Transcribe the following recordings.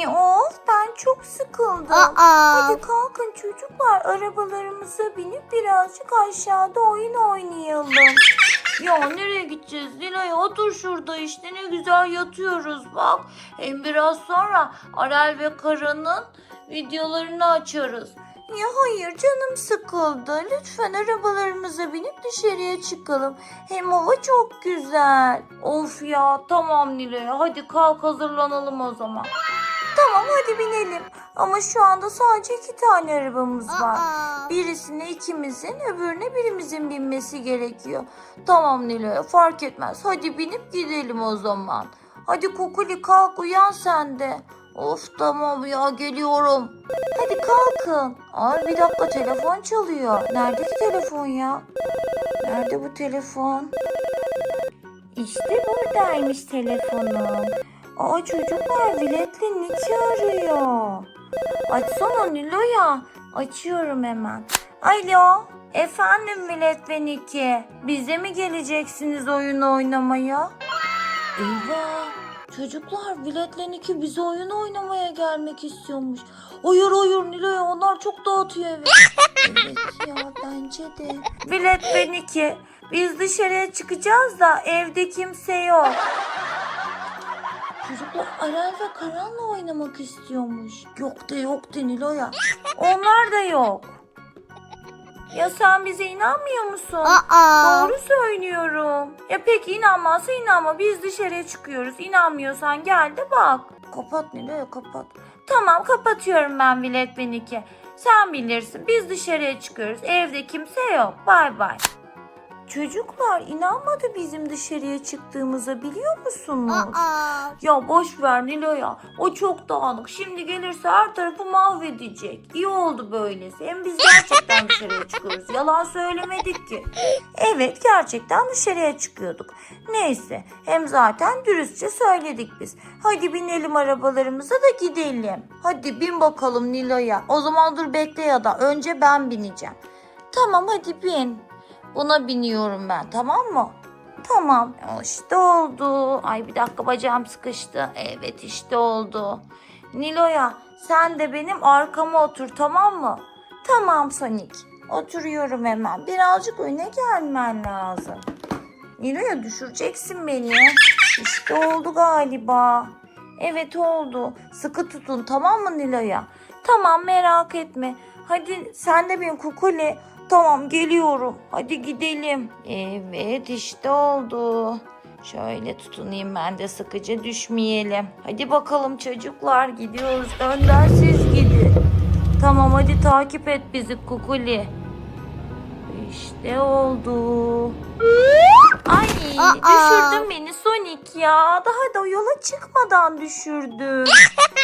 Ya of ben çok sıkıldım. Aa. Hadi kalkın çocuklar arabalarımıza binip birazcık aşağıda oyun oynayalım. Ya nereye gideceğiz Nilay? Otur şurada işte ne güzel yatıyoruz bak. Hem biraz sonra Arel ve Kara'nın videolarını açarız. Ya hayır canım sıkıldı. Lütfen arabalarımıza binip dışarıya çıkalım. Hem hava çok güzel. Of ya tamam Nilay hadi kalk hazırlanalım o zaman. Tamam hadi binelim. Ama şu anda sadece iki tane arabamız var. Aa. Birisine ikimizin, öbürüne birimizin binmesi gerekiyor. Tamam Nilo'ya fark etmez. Hadi binip gidelim o zaman. Hadi Kukuli kalk uyan sen de. Of tamam ya geliyorum. Hadi kalkın. Ay bir dakika telefon çalıyor. Nerede ki telefon ya? Nerede bu telefon? İşte buradaymış telefonum. Aa çocuklar biletle Nick'i arıyor. Açsana Nilo'ya. Açıyorum hemen. Alo. Efendim Millet ve Niki. Bize mi geleceksiniz oyun oynamaya? Eyvah. Çocuklar Millet'le Niki bize oyun oynamaya gelmek istiyormuş. Hayır hayır Nilo'ya onlar çok dağıtıyor evi. evet ya bence de. Millet ve Niki biz dışarıya çıkacağız da evde kimse yok. Çocuklar Arel ve Karan'la oynamak istiyormuş. Yok da yok de Nilo'ya. Onlar da yok. Ya sen bize inanmıyor musun? Aa. Doğru söylüyorum. Ya peki inanmazsa inanma. Biz dışarıya çıkıyoruz. İnanmıyorsan gel de bak. Kapat Nilo'ya kapat. Tamam kapatıyorum ben bilet beniki. Sen bilirsin. Biz dışarıya çıkıyoruz. Evde kimse yok. Bay bay. Çocuklar inanmadı bizim dışarıya çıktığımıza biliyor musunuz? Aa. Ya boş ver Nilo'ya. O çok dağınık. Şimdi gelirse her tarafı mahvedecek. İyi oldu böylesi. Hem biz gerçekten dışarıya çıkıyoruz. Yalan söylemedik ki. Evet gerçekten dışarıya çıkıyorduk. Neyse. Hem zaten dürüstçe söyledik biz. Hadi binelim arabalarımıza da gidelim. Hadi bin bakalım Nilo'ya. O zaman dur bekle ya da önce ben bineceğim. Tamam hadi bin. Buna biniyorum ben tamam mı? Tamam işte oldu. Ay bir dakika bacağım sıkıştı. Evet işte oldu. Nilo'ya sen de benim arkama otur tamam mı? Tamam Sonic. Oturuyorum hemen. Birazcık öne gelmen lazım. Nilo'ya düşüreceksin beni. İşte oldu galiba. Evet oldu. Sıkı tutun tamam mı Nilo'ya? Tamam merak etme. Hadi sen de bin Kukuli. Tamam geliyorum. Hadi gidelim. Evet işte oldu. Şöyle tutunayım ben de sıkıca düşmeyelim. Hadi bakalım çocuklar gidiyoruz. Önden siz gidin. Tamam hadi takip et bizi Kukuli. İşte oldu. Aa. düşürdün beni Sonic ya. Daha da yola çıkmadan düşürdün.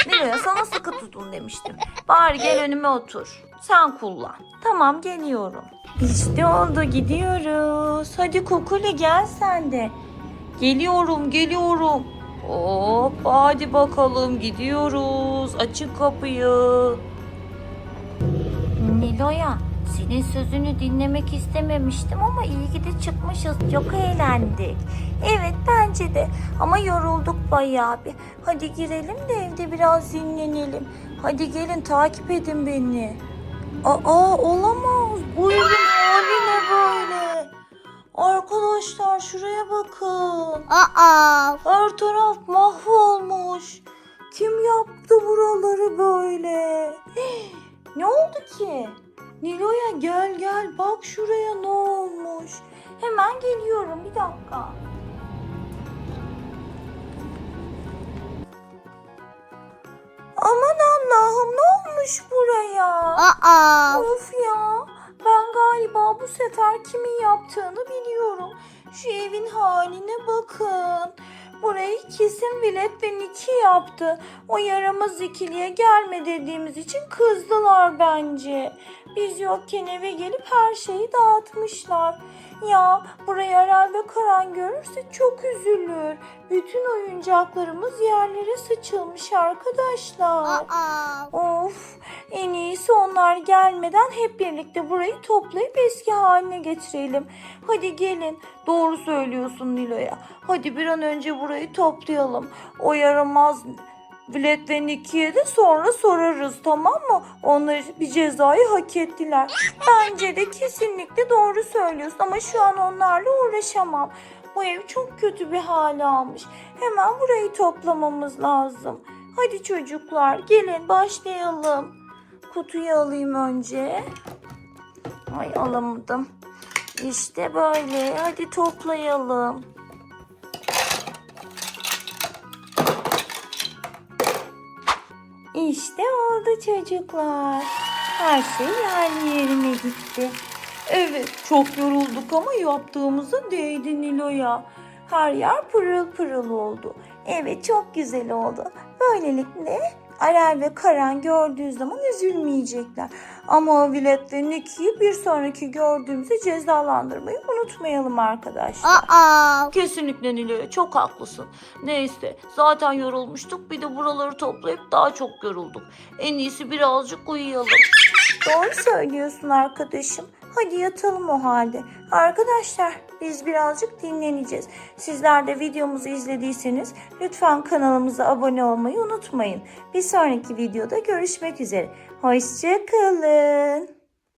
Nilo'ya sana sıkı tutun demiştim. Bari gel önüme otur. Sen kullan. Tamam geliyorum. İşte oldu gidiyoruz. Hadi Kukuli gel sen de. Geliyorum geliyorum. Hop hadi bakalım gidiyoruz. Açın kapıyı. Nilo'ya senin sözünü dinlemek istememiştim ama iyi ki de çıkmışız. Çok eğlendik. Evet bence de ama yorulduk bayağı bir. Hadi girelim de evde biraz dinlenelim. Hadi gelin takip edin beni. Aa olamaz. Evin hali ne böyle? Arkadaşlar şuraya bakın. Aa. Her taraf mahvolmuş. Kim yaptı buraları böyle? Ne oldu ki? Nilo'ya gel gel bak şuraya ne olmuş. Hemen geliyorum bir dakika. Aman Allah'ım ne olmuş buraya? Aa. Of ya. Ben galiba bu sefer kimin yaptığını biliyorum. Şu evin haline bakın. Burayı kesin Bilet ve Niki yaptı. O yaramaz ikiliye gelme dediğimiz için kızdılar bence. Biz yokken eve gelip her şeyi dağıtmışlar. Ya burayı Aral ve Karan görürse çok üzülür. Bütün oyuncaklarımız yerlere sıçılmış arkadaşlar. Aa. Of en iyisi onlar gelmeden hep birlikte burayı toplayıp eski haline getirelim. Hadi gelin. Doğru söylüyorsun Nilo'ya. Hadi bir an önce burayı toplayalım. O yaramaz Ve Nicky'ye de sonra sorarız tamam mı? Onlar bir cezayı hak ettiler. Bence de kesinlikle doğru söylüyorsun ama şu an onlarla uğraşamam. Bu ev çok kötü bir hale almış. Hemen burayı toplamamız lazım. Hadi çocuklar gelin başlayalım. Kutuyu alayım önce. Ay alamadım. İşte böyle. Hadi toplayalım. İşte oldu çocuklar. Her şey yerli yerine gitti. Evet çok yorulduk ama yaptığımıza değdi Nilo'ya. Her yer pırıl pırıl oldu. Evet çok güzel oldu. Böylelikle Arel ve Karan gördüğü zaman üzülmeyecekler. Ama o Vilet ve Nicky'yi bir sonraki gördüğümüzde cezalandırmayı unutmayalım arkadaşlar. Aa. Kesinlikle Nilo'ya çok haklısın. Neyse zaten yorulmuştuk bir de buraları toplayıp daha çok yorulduk. En iyisi birazcık uyuyalım. Doğru söylüyorsun arkadaşım. Hadi yatalım o halde. Arkadaşlar biz birazcık dinleneceğiz. Sizler de videomuzu izlediyseniz lütfen kanalımıza abone olmayı unutmayın. Bir sonraki videoda görüşmek üzere. Hoşçakalın.